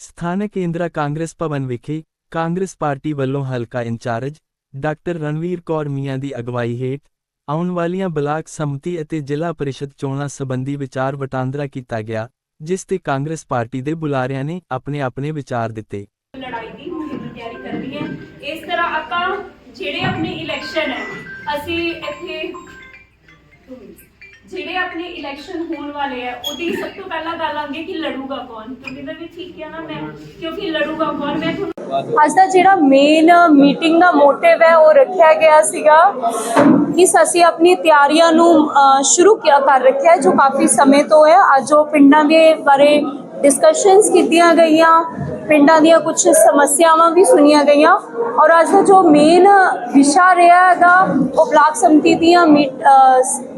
ਸਥਾਨਕ ਕੇਂਦਰਾ ਕਾਂਗਰਸ ਭਵਨ ਵਿਖੇ ਕਾਂਗਰਸ ਪਾਰਟੀ ਵੱਲੋਂ ਹਲਕਾ ਇੰਚਾਰਜ ਡਾਕਟਰ ਰਣਵੀਰ ਕੌਰ ਮੀਆਂ ਦੀ ਅਗਵਾਈ ਹੇਠ ਆਉਣ ਵਾਲੀਆਂ ਬਲਾਕ ਸੰਮਤੀ ਅਤੇ ਜ਼ਿਲ੍ਹਾ ਪਰਿਸ਼ਦ ਚੋਣਾਂ ਸੰਬੰਧੀ ਵਿਚਾਰ ਵਟਾਂਦਰਾ ਕੀਤਾ ਗਿਆ, ਜਿਸ ਤੇ ਕਾਂਗਰਸ ਪਾਰਟੀ ਦੇ ਬੁਲਾਰਿਆਂ ਨੇ ਆਪਣੇ ਆਪਣੇ ਵਿਚਾਰ ਦਿੱਤੇ। ਲੜਾਈ ਦੀ ਮੁਹਿੰਮ ਦੀ ਤਿਆਰੀ ਕਰਨੀ ਹੈ। ਇਸ ਤਰ੍ਹਾਂ ਆਪਾਂ ਜਿਹੜੇ ਆਪਣੇ ਇਲੈਕਸ਼ਨ ਹੈ, ਅਸੀਂ ਇੱਥੇ ਜਿਹੜੇ ਆਪਣੇ ਇਲੈਕਸ਼ਨ ਹੋਣ ਵਾਲੇ ਆ ਉਹਦੀ ਸਭ ਤੋਂ ਪਹਿਲਾਂ ਗੱਲ ਆਉਂਦੀ ਹੈ ਕਿ ਲੜੂਗਾ ਕੌਣ? ਤੁਸੀਂ ਤਾਂ ਵੀ ਠੀਕ ਕਿਹਾ ਨਾ ਮੈਂ? ਕਿਉਂਕਿ ਲੜੂਗਾ ਕੌਣ? ਮੈਂ ਤੁਹਾਨੂੰ ਅੱਜ ਦਾ ਜਿਹੜਾ ਮੇਨ ਮੀਟਿੰਗ ਦਾ ਮੋਟਿਵ ਹੈ ਉਹ ਰੱਖਿਆ ਗਿਆ ਸੀਗਾ ਕਿ ਅਸੀਂ ਆਪਣੀ ਤਿਆਰੀਆਂ ਨੂੰ ਅ, ਸ਼ੁਰੂ ਕਿਆ ਕਰ ਰੱਖਿਆ ਹੈ, ਜੋ ਕਾਫੀ ਸਮੇਂ ਤੋਂ ਹੈ। ਅੱਜ ਉਹ ਪਿੰਡਾਂ ਦੇ ਬਾਰੇ ਡਿਸਕਸ਼ਨਸ ਕੀਤੀਆਂ ਗਈਆਂ ਪਿੰਡਾਂ ਦੀਆਂ ਕੁਝ ਸਮੱਸਿਆਵਾਂ ਵੀ ਸੁਣੀਆਂ ਗਈਆਂ। ਔਰ ਅੱਜ ਦਾ ਜੋ ਮੇਨ ਵਿਸ਼ਾ ਰਿਹਾ ਹੈਗਾ ਉਹ ਬਲਾਕ ਸੰਮਤੀ ਦੀਆਂ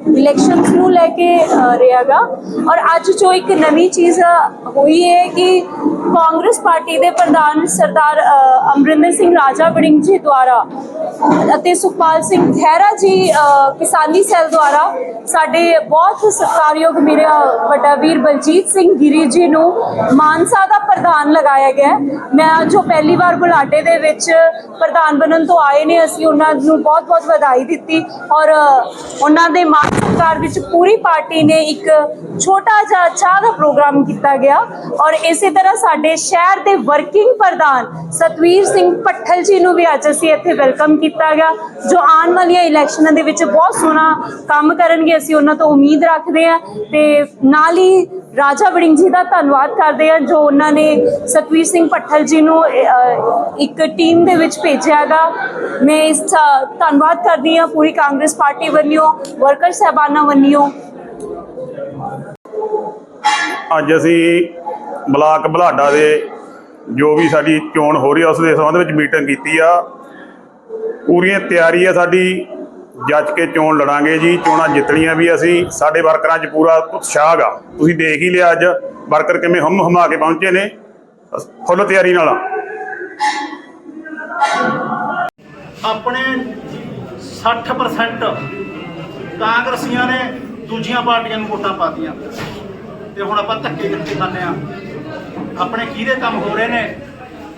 ਇਲੈਕਸ਼ਨਸ ਨੂੰ ਲੈ ਕੇ ਅ, ਰਿਹਾ ਹੈਗਾ। ਔਰ ਅੱਜ ਜੋ ਇੱਕ ਨਵੀਂ ਚੀਜ਼ ਹੋਈ ਹੈ ਕਿ ਕਾਂਗਰਸ ਪਾਰਟੀ ਦੇ ਪ੍ਰਧਾਨ ਸਰਦਾਰ ਅਮਰਿੰਦਰ ਸਿੰਘ ਰਾਜਾ ਵੜਿੰਗ ਜੀ ਦੁਆਰਾ ਅਤੇ ਸੁਖਪਾਲ ਸਿੰਘ ਖਹਿਰਾ ਜੀ ਕਿਸਾਨੀ ਸੈੱਲ ਦੁਆਰਾ ਸਾਡੇ ਬਹੁਤ ਸਤਿਕਾਰਯੋਗ ਮੇਰਾ ਵੱਡਾ ਵੀਰ ਬਲਜੀਤ ਸਿੰਘ ਗਿਰੀ ਜੀ ਨੂੰ ਮਾਨਸਾ ਦਾ ਪ੍ਰਧਾਨ ਲਗਾਇਆ ਗਿਆ ਮੈਂ ਜੋ ਪਹਿਲੀ ਵਾਰ ਬੁਲਾਡੇ ਦੇ ਵਿੱਚ ਪ੍ਰਧਾਨ ਬਣਨ ਤੋਂ ਆਏ ਨੇ। ਅਸੀਂ ਉਹਨਾਂ ਨੂੰ ਬਹੁਤ-ਬਹੁਤ ਵਧਾਈ ਦਿੱਤੀ ਔਰ ਉਹਨਾਂ ਦੇ ਮਾਨ ਸਤਿਕਾਰ ਵਿੱਚ ਪੂਰੀ ਪਾਰਟੀ ਨੇ ਇੱਕ ਛੋਟਾ ਜਿਹਾ ਚਾਹ ਦਾ ਪ੍ਰੋਗਰਾਮ ਕੀਤਾ ਗਿਆ ਔਰ ਇਸੇ ਤਰ੍ਹਾਂ ਸਾਡੇ ਸ਼ਹਿਰ ਦੇ ਵਰਕਿੰਗ ਪ੍ਰਧਾਨ ਸਤਵੀਰ ਸਿੰਘ ਪੱਠਲ ਜੀ ਨੂੰ ਵੀ ਅੱਜ ਅਸੀਂ ਇੱਥੇ ਵੈਲਕਮ ਕੀਤਾ ਗਿਆ, ਜੋ ਆਉਣ ਵਾਲੀਆਂ ਇਲੈਕਸ਼ਨਾਂ ਦੇ ਵਿੱਚ ਬਹੁਤ ਸੋਹਣਾ ਕੰਮ ਕਰਨਗੇ, ਅਸੀਂ ਉਹਨਾਂ ਤੋਂ ਉਮੀਦ ਰੱਖਦੇ ਹਾਂ ਤੇ ਨਾਲ ਹੀ ਰਾਜਾ ਵੜਿੰਗ ਜੀ ਦਾ ਧੰਨਵਾਦ ਕਰਦੇ ਹਾਂ, ਜੋ ਉਹਨਾਂ ਨੇ ਸਤਵੀਰ ਸਿੰਘ ਪੱਠਲ ਜੀ ਨੂੰ ਇੱਕ ਟੀਮ ਦੇ ਵਿੱਚ ਭੇਜਿਆਗਾ ਮੈਂ ਇਸ ਧੰਨਵਾਦ ਕਰਦੀ ਹਾਂ ਪੂਰੀ ਕਾਂਗਰਸ ਪਾਰਟੀ ਵੱਲੋਂ, ਵਰਕਰ ਸਹਿਬਾਨਾਂ ਵੱਲੋਂ। ਅੱਜ ਅਸੀਂ ਬਲਾਕ ਬਲਾਡਾ ਦੇ ਜੋ ਵੀ ਸਾਡੀ ਚੋਣ ਹੋ ਰਹੀ ਆ, ਉਸ ਦੇ ਸੰਬੰਧ ਵਿੱਚ ਮੀਟਿੰਗ ਕੀਤੀ ਆ। ਪੂਰੀਆਂ ਤਿਆਰੀ ਆ ਸਾਡੀ ਜੱਜ ਕੇ ਚੋਣ ਲੜਾਂਗੇ ਜੀ, ਚੋਣਾਂ ਜਿੱਤਣੀਆਂ ਵੀ ਅਸੀਂ, ਸਾਡੇ ਵਰਕਰਾਂ 'ਚ ਪੂਰਾ ਉਤਸ਼ਾਹ ਗਾ ਤੁਸੀਂ ਦੇਖ ਹੀ ਲਿਆ ਅੱਜ, ਵਰਕਰ ਕਿਵੇਂ ਹਮ ਹਮਾ ਕੇ ਪਹੁੰਚੇ ਨੇ। ਅਸ- ਫੁੱਲ ਤਿਆਰੀ ਨਾਲ ਆਪਣੇ 60% ਕਾਂਗਰਸੀਆਂ ਨੇ ਦੂਜੀਆਂ ਪਾਰਟੀਆਂ ਨੂੰ ਵੋਟਾਂ ਪਾਤੀਆਂ। ਤੇ ਹੁਣ ਆਪਾਂ ਧੱਕੇ ਧੱਕੇ ਖਾਂਦੇ ਆ ਆਪਣੇ ਕਿਹਦੇ ਕੰਮ ਹੋ ਰਹੇ ਨੇ।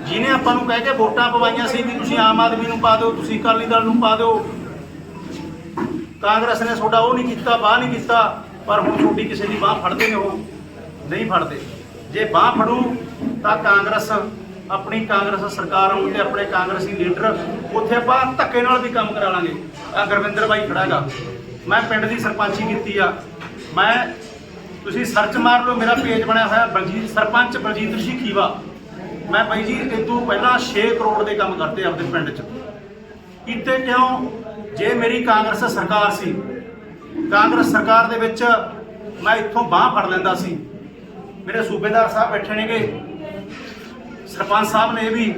ਜਿਹਨੇ ਆਪਾਂ ਨੂੰ ਕਹਿ ਕੇ ਵੋਟਾਂ ਪਵਾਈਆਂ ਸੀ ਵੀ ਤੁਸੀਂ ਆਮ ਆਦਮੀ ਨੂੰ ਪਾ ਦਿਓ, ਤੁਸੀਂ ਅਕਾਲੀ ਦਲ ਨੂੰ ਪਾ ਦਿਓ। ਕਾਂਗਰਸ ਨੇ ਤੁਹਾਡਾ ਉਹ ਨਹੀਂ ਕੀਤਾ ਬਾਹ ਨਹੀਂ ਕੀਤਾ, ਪਰ ਹੁਣ ਤੁਹਾਡੀ ਕਿਸੇ ਦੀ ਬਾਹ ਫੜਦੇ ਨੇ ਉਹ। ਨਹੀਂ ਫੜਦੇ। ਜੇ ਬਾਹ ਫੜੂ, ਤਾਂ ਕਾਂਗਰਸ ਆਪਣੀ ਕਾਂਗਰਸ ਸਰਕਾਰ ਆਉਣ ਤੇ ਆਪਣੇ ਕਾਂਗਰਸੀ ਲੀਡਰ ਉੱਥੇ ਆਪਾਂ ਧੱਕੇ ਨਾਲ ਵੀ ਕੰਮ ਕਰਾ ਲਾਂਗੇ। ਆ ਗੁਰਵਿੰਦਰ ਬਾਈ ਖੜਾ ਗਾ ਮੈਂ ਪਿੰਡ ਦੀ ਸਰਪੰਚੀ ਕੀਤੀ ਆ। ਮੈਂ ਤੁਸੀਂ ਸਰਚ ਮਾਰ ਲਓ, ਮੇਰਾ ਪੇਜ ਬਣਿਆ ਹੋਇਆ, ਬਲਜੀਤ, ਸਰਪੰਚ ਬਲਜੀਤ ਸਿੰਘ ਖੀਵਾ। ਮੈਂ ਬਾਈ ਜੀ, ਇਹ ਤੋਂ ਪਹਿਲਾਂ 6 ਕਰੋੜ ਦੇ ਕੰਮ ਕਰਦੇ ਆਪਦੇ ਪਿੰਡ 'ਚ। ਕੀਤੇ ਕਿਉਂ? ਜੇ ਮੇਰੀ ਕਾਂਗਰਸ ਸਰਕਾਰ ਸੀ, ਕਾਂਗਰਸ ਸਰਕਾਰ ਦੇ ਵਿੱਚ ਮੈਂ ਇੱਥੋਂ ਬਾਹ ਫੜ ਲੈਂਦਾ ਸੀ। ਮੇਰੇ ਸੂਬੇਦਾਰ ਸਾਹਿਬ ਬੈਠੇ ਨੇਗੇ। ਸਰਪੰਚ ਸਾਹਿਬ ਨੇ ਵੀ,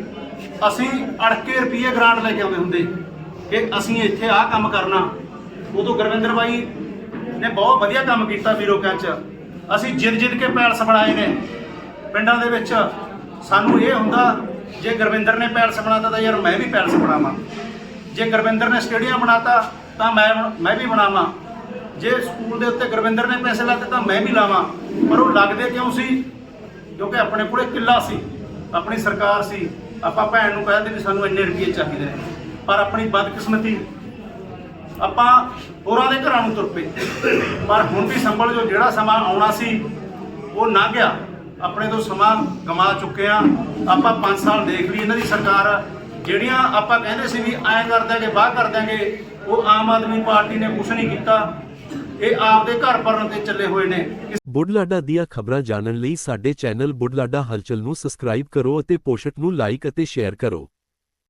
ਅਸੀਂ ਅੜਕੇ ਰੁਪਏ ਗ੍ਰਾਂਟ ਲੈ ਕੇ ਆਉਂਦੇ ਹੁੰਦੇ ਕਿ ਅਸੀਂ ਇੱਥੇ ਆਹ ਕੰਮ ਕਰਨਾ। ਉਦੋਂ ਗੁਰਵਿੰਦਰ ਬਾਈ ਨੇ ਬਹੁਤ ਵਧੀਆ ਕੰਮ ਕੀਤਾ ਵੀਰੋਕਿਆਂ 'ਚ ਅਸੀਂ ਜਿੱਦ ਜਿੰਦ ਕੇ ਪੈਲਸ ਬਣਾਏ ਨੇ। ਪਿੰਡਾਂ ਦੇ ਵਿੱਚ ਸਾਨੂੰ ਇਹ ਹੁੰਦਾ, ਜੇ ਗੁਰਵਿੰਦਰ ਨੇ ਪੈਲਸ ਬਣਾਤਾ ਤਾਂ ਯਾਰ ਮੈਂ ਵੀ ਪੈਲਸ ਬਣਾਵਾਂ। ਜੇ ਗੁਰਵਿੰਦਰ ਨੇ ਸਟੇਡੀਅਮ ਬਣਾਤਾ ਤਾਂ ਮੈਂ ਮੈਂ ਵੀ ਬਣਾਵਾਂ। ਜੇ ਸਕੂਲ ਦੇ ਉੱਤੇ ਗੁਰਵਿੰਦਰ ਨੇ ਪੈਸੇ ਲਾਤੇ ਤਾਂ ਮੈਂ ਵੀ ਲਾਵਾਂ। ਪਰ ਉਹ ਲੱਗਦੇ ਕਿਉਂ ਸੀ? ਕਿਉਂਕਿ ਆਪਣੇ ਕੋਲੇ ਕਿੱਲਾ ਸੀ, ਆਪਣੀ ਸਰਕਾਰ ਸੀ। ਆਪਾਂ ਭੈਣ ਨੂੰ ਕਹਿੰਦੇ ਵੀ ਸਾਨੂੰ ਇੰਨੇ ਰੁਪਏ ਚਾਹੀਦੇ ਨੇ। ਪਰ ਆਪਣੀ ਬਦਕਿਸਮਤੀ ਆਪਾਂ ਹੋਰਾਂ ਦੇ ਘਰਾਂ ਨੂੰ ਤੁਰ ਪਏ। ਪਰ ਹੁਣ ਵੀ ਸੰਭਲ ਜੋ ਜਿਹੜਾ ਸਮਾਂ ਆਉਣਾ ਸੀ, ਉਹ ਲੰਘ ਗਿਆ। ਆਪਣੇ ਤੋਂ ਸਮਾਂ ਗਮਾ ਚੁੱਕੇ ਆ ਆਪਾਂ 5 ਸਾਲ ਦੇਖ ਲਈ ਇਹਨਾਂ ਦੀ ਸਰਕਾਰ। ਜਿਹੜੀਆਂ ਆਪਾਂ ਕਹਿੰਦੇ ਸੀ ਵੀ ਐਂ ਕਰ ਦਿਆਂਗੇ ਬਾਹ ਕਰ ਦਿਆਂਗੇ, ਉਹ ਆਮ ਆਦਮੀ ਪਾਰਟੀ ਨੇ ਕੁਝ ਨਹੀਂ ਕੀਤਾ। ਇਹ ਆਪਦੇ ਘਰ ਭਰਨ ਤੇ ਚੱਲੇ ਹੋਏ ਨੇ। ਬੁੱਢਲਾਡਾ ਦੀਆਂ ਖਬਰਾਂ ਜਾਣਨ ਲਈ ਸਾਡੇ ਚੈਨਲ ਬੁੱਢਲਾਡਾ ਹਲਚਲ ਨੂੰ ਸਬਸਕ੍ਰਾਈਬ ਕਰੋ ਅਤੇ ਪੋਸਟ ਨੂੰ ਲਾਈਕ ਅਤੇ ਸ਼ੇਅਰ ਕਰੋ।